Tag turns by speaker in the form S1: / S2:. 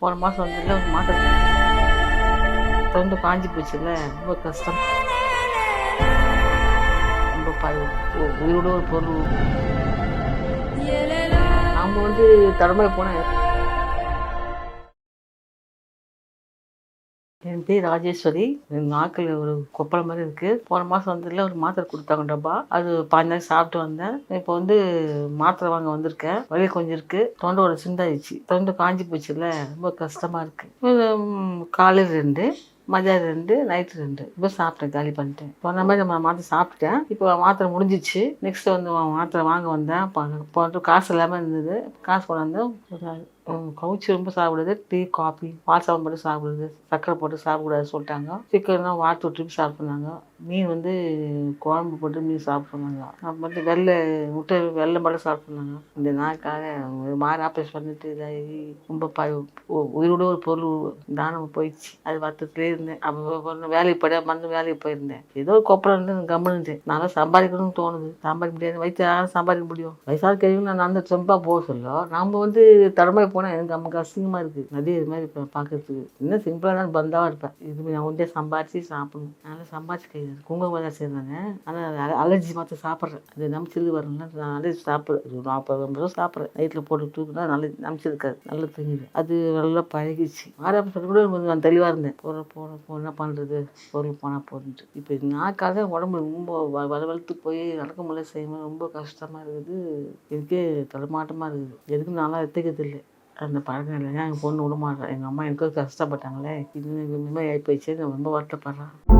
S1: போன மாதம் வந்ததில்ல ஒரு மாதம் தொண்டு காஞ்சி போச்சுல்ல? ரொம்ப கஷ்டம். ரொம்ப ப உயிரோட ஒரு பொருள். நாம் வந்து தலைமுறை போனேன் என் பேர் ராஜேஸ்வரி நாக்கில் ஒரு கொப்பளை மாதிரி இருக்குது போன மாதம் வந்ததில் ஒரு மாத்திரை கொடுத்தாங்க டப்பா அது பாஞ்சு நாள் சாப்பிட்டு வந்தேன். இப்போ வந்து மாத்திரை வாங்க வந்திருக்கேன். வலி கொஞ்சம் இருக்குது தொண்டை ஒரு சிந்தாயிடுச்சு. தொண்டை காஞ்சி போச்சுல்ல. ரொம்ப கஷ்டமாக இருக்குது காலையில் ரெண்டு மதியம் ரெண்டு நைட்டு ரெண்டு. இப்போ சாப்பிட்டேன். காலி பண்ணிட்டேன். போன மாதிரி நம்ம மாத்திரை சாப்பிட்டேன் இப்போ மாத்திரை முடிஞ்சிச்சு. நெக்ஸ்ட் வந்து மாத்திரை வாங்க வந்தேன். போட்டு காசு இல்லாமல் இருந்தது. காசு கொண்டாந்து கவுச்சி ரொம்ப சாப்பிடுறது டீ காஃபி வாட்ஸ்அப் போட்டு சாப்பிடுறது சர்க்கரை போட்டு சாப்பிடக்கூடாது சொல்லிட்டாங்க. சிக்கன்னா வாரத்து விட்டு சாப்பிட்றாங்க மீன் வந்து குழம்பு போட்டு மீன் சாப்பிட்றாங்க அப்புறம் வெள்ளை முட்டை வெள்ளை மட்டும் சாப்பிட்றாங்க இந்த நாளுக்காக ஒரு மாதிரி ஆப்ரேஷன் பண்ணிட்டு இதாகி ரொம்ப ப உயிரோட ஒரு பொருள் தானம் போயிடுச்சு. அது வருத்தத்திலே இருந்தேன். அப்போ வேலைக்கு போட மருந்து வேலைக்கு போயிருந்தேன். ஏதோ ஒரு கொப்பளம் இருந்து கம்முன்னு நல்லா சம்பாதிக்கணும்னு தோணுது. சம்பாதிக்க முடியாது. வயிற்று யாரும் சம்பாதிக்க முடியும்? வயசாக கேள்வி நான் அந்த ரொம்ப போக சொல்ல நம்ம வந்து தடமை போனால் எனக்கு நமக்கு அசிங்கமாக இருக்குது நிறைய இது மாதிரி இப்போ பார்க்கறதுக்கு இன்னும் சிம்பிளாக தான் பந்தாவாக இருப்பேன். இது நான் ஒன்றே சம்பாரிச்சு சாப்பிடணும். அதனால் சம்பாரிச்சு கை குங்குமம் தான் சேர்ந்தாங்க. ஆனால் அலர்ஜி மாற்ற சாப்பிட்றேன். அது நம்பிச்சது வரணும்னா நான் அலர்ஜி சாப்பிட்றேன் ஒரு நாற்பது ஐம்பது ரூபா சாப்பிட்றேன். நைட்டில் போட்டு தூக்குனா நல்ல நம்பிச்சது நல்லா தூங்குது அது நல்லா பழகிச்சு ஆறாம் சொல்லி கூட கொஞ்சம் நான் தெளிவாக இருந்தேன். போகிற போகிற என்ன பண்ணுறது பொருள் போனால் போதுன்ட்டு. இப்போ நாக்காக உடம்பு ரொம்ப வ- போய் நடக்க முடியல செய்யணும் ரொம்ப கஷ்டமாக இருக்குது. எனக்கே தடுமாட்டமாக இருக்குது. எதுக்கும் நல்லா எத்துக்கிறது இல்லை. அந்த பழக்கம் இல்லைன்னா எங்கள் பொண்ணு விட எங்கள் அம்மா எனக்கும் கஷ்டப்பட்டாங்களே. இது இந்த மாதிரி ஆகி போயிடுச்சு நான் ரொம்ப வருத்தப்படுறேன்